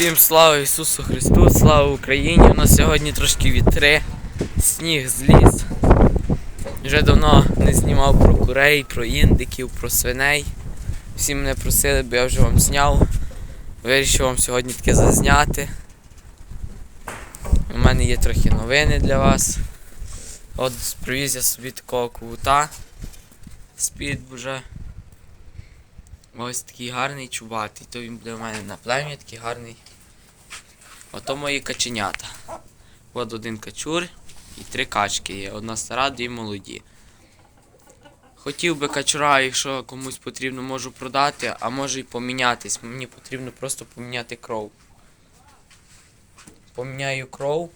Всім слава Ісусу Христу, слава Україні! У нас сьогодні трошки вітри, сніг зліз. Вже давно не знімав про курей, про індиків, про свиней. Всі мене просили, бо я вже вам зняв. Вирішив вам сьогодні таке зазняти. У мене є трохи новини для вас. От привіз я собі такого кута з-під вже. Ось такий гарний чубатий. То він буде у мене на плем'я, такий гарний. Ото мої каченята. От один качур і три качки є. Одна стара, дві молоді. Хотів би качура, якщо комусь потрібно, можу продати, а може й помінятись. Мені потрібно просто поміняти кров. Поміняю кров.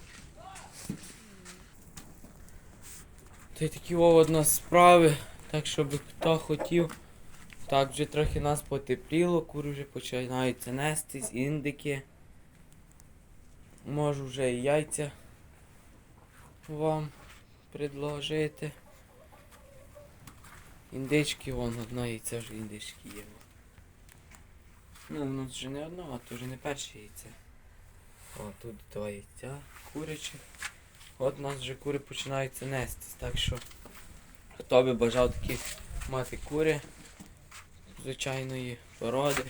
Та й такі одна справи. Так щоб хто хотів. Так, вже трохи нас потепліло, кури вже починаються нестись, індики. Можу вже і яйця вам предложити. Індички, вон одна яйця вже індички є. Ну, воно вже не одно, а то вже не перше яйце. О, тут два яйця курячих. От у нас вже кури починаються нестись, так що хто би бажав такі мати кури звичайної породи.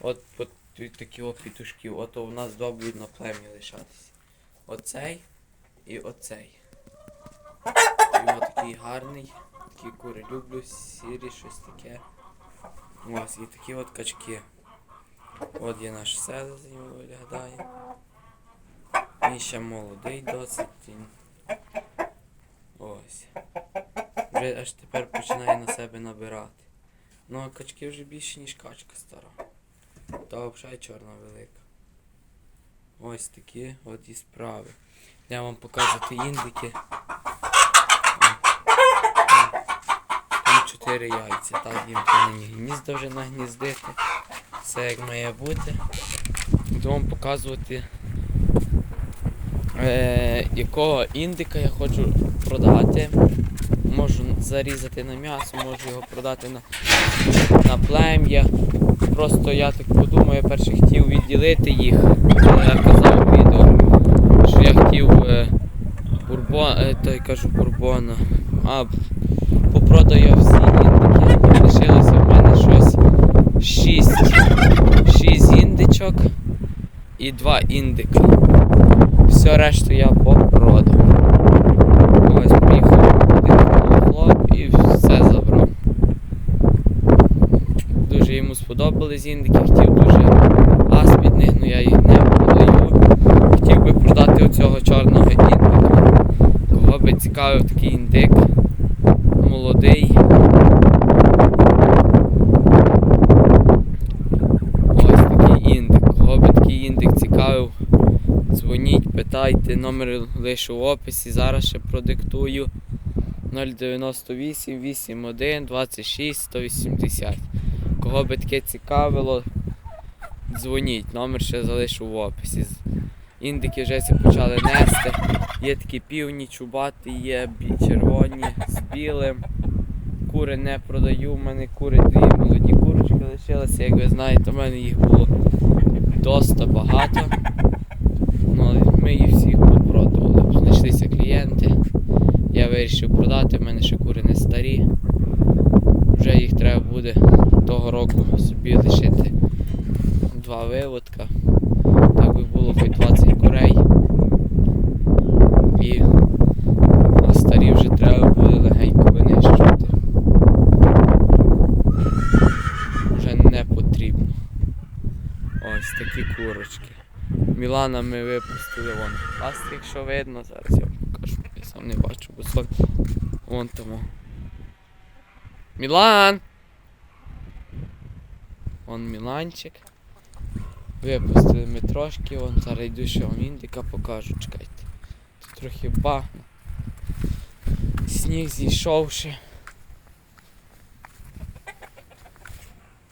От тут такі от пітушків. От у нас два будуть на плем'я лишатися. Оцей і оцей. І от такий гарний. Такі кури люблю, сірі, щось таке. Ось, і такі от качки. От є наш селезень виглядає. Він ще молодий досить. Ось. Вже аж тепер починає на себе набирати. Ну а качки вже більше, ніж качка стара. Та взагалі чорна велика. Ось такі от і справи. Я вам покажу ті індики. Там чотири яйця. Так їм повинні гнізда вже нагніздити. Все як має бути. Буду вам показувати е, якого індика я хочу продати. Можу зарізати на м'ясо, можу його продати на, на плем'я. Просто я так подумав, я перше хотів відділити їх. Але я казав відео, що я хотів е, бурбон, е, то я кажу бурбона. А попродаю я всі індики. Лишилося в мене щось 6, 6 індичок і 2 індика. Все решту я попродав. Ось приїхав один хлоп і все забрав. Дуже йому сподобались індики, хотів дуже аспідних, але я їх не продаю. Хотів би продати оцього чорного індика. Кого би цікавив такий індик. Молодий. Ось такий індик. Кого би такий індик цікавив, дзвоніть, питайте, номер лише в описі, зараз ще продиктую. 098 81 26 180. Кого би таке цікавило, дзвоніть, номер ще залишу в описі. Індики вже ці почали нести. Є такі півні, чубаті, є червоні з білим. Кури не продаю, у мене кури дві молоді курочки лишилися. Як ви знаєте, у мене їх було доста багато. Ну, ми їх всіх попродували. Знайшлися клієнти. Я вирішив продати, в мене ще кури не старі. Вже їх треба буде того року собі лишити два виводка. Так би було хоч 20 курей. І а старі вже треба буде легенько винищувати. Вже не потрібно. Ось такі курочки. Мілана ми випустили вон пластик, якщо видно, зараз я вам покажу. Я сам не бачу, бо сон. Вон тому. Мілан! Вон Міланчик. Випустили ми трошки, вон зараз йду ще вам індика покажу, чекайте. Тут трохи багно. Сніг зійшовши.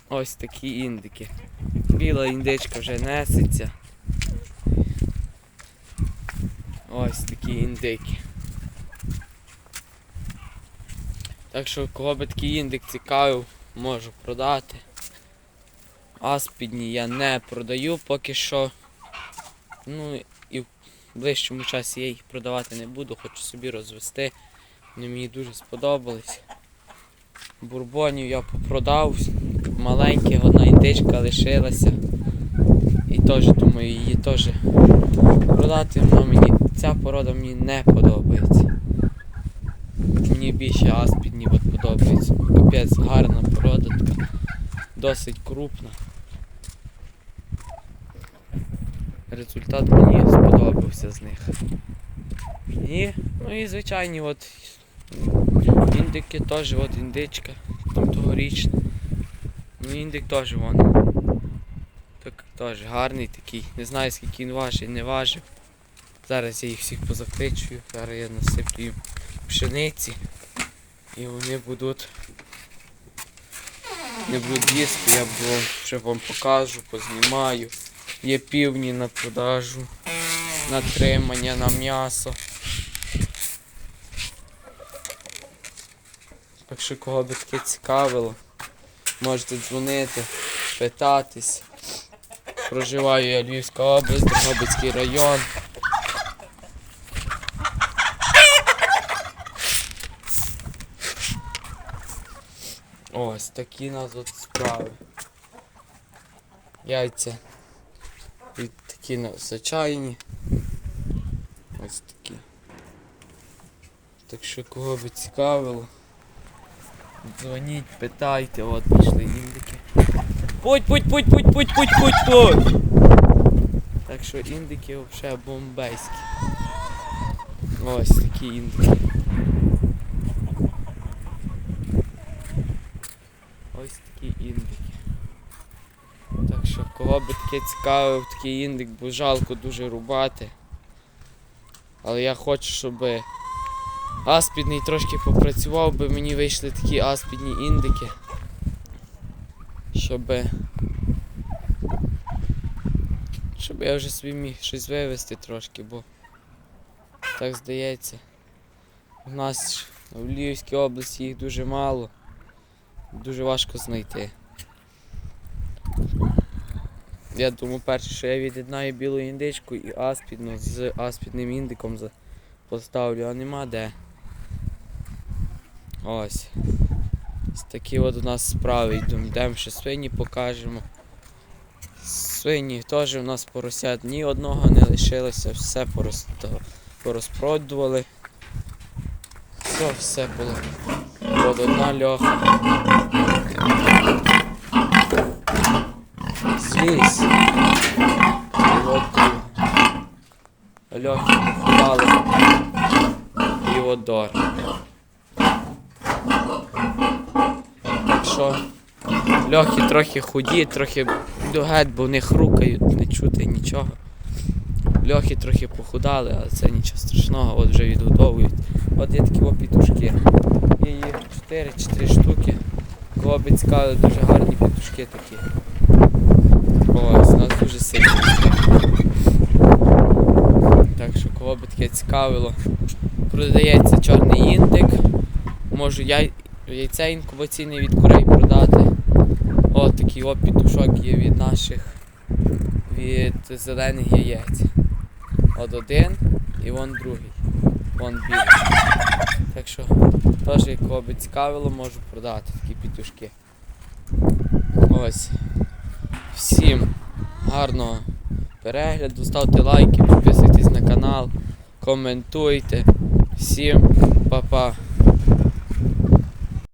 Ось такі індики. Біла індичка вже несеться. Ось такі індики. Так що кого би такий індик цікавив, можу продати. Аспідні я не продаю поки що. Ну і в ближчому часі я їх продавати не буду, хочу собі розвести. Вони мені дуже сподобались. Бурбонів я попродав, маленьких, одна індичка лишилася. І теж думаю, її теж продати, вона мені, ця порода мені не подобається. Мені більше аспідні от подобається. Капець гарна порода, така досить крупна. Результат мені сподобався з них. І, ну і звичайні от індики теж, от індичка, там тогорічна. Ну індик теж вон. Так теж гарний такий. Не знаю скільки він важить, не важив. Зараз я їх всіх позакличую, зараз я насиплю їм пшениці. І вони будуть. Не будуть їсти, я б вам ще вам покажу, познімаю. Є півні на продажу, на тримання, на м'ясо. Так що кого би таке цікавило, можете дзвонити, питатись. Проживаю я Львівська область, Дрогобицький район. Ось такі нас от справи. Яйця. І такі на звичайні. Ось такі. Так що кого би цікавило. Дзвоніть, питайте, от пішли індики. Путь, путь, путь, путь, путь, путь, путь, путь. Так що індики взагалі бомбейські. Ось такі індики. Ось такі індики. Кого би таке цікавив, такий індик, бо жалко дуже рубати. Але я хочу, щоб аспідний трошки попрацював, би мені вийшли такі аспідні індики. Щоб. Щоб я вже собі міг щось вивезти трошки, бо так здається. У нас в Львівській області їх дуже мало. Дуже важко знайти. Я думаю, перше, що я від'єднаю білу індичку і аспідну з аспідним індиком поставлю, а нема де. Ось. Ось такі от у нас справи йдемо. Ще свині покажемо. Свині теж у нас поросят ні одного не лишилося, все поросто- порозпродували. Все, все було. От одна льоха. Злізь. І от льохи дали. І от дор. Так що льохи трохи худі, трохи дугет, бо в них рукають, не чути нічого. Льохи трохи похудали, але це нічого страшного, от вже відгодовують. От є такі пітушки. Є їх 4 чи 3 штуки. Кого би цікавили, дуже гарні пітушки такі. Нас дуже сильні. Так що кого би таке цікавило. Продається чорний індик. Можу яй... яйце інкубаційне від курей продати. О, такий о пітушок є від наших від зелених яєць. От один і вон другий. Вон білий. Так що теж кого би цікавило, можу продати такі пітушки. Ось. Всім гарного перегляду, ставте лайки, підписуйтесь на канал, коментуйте. Всім па-па.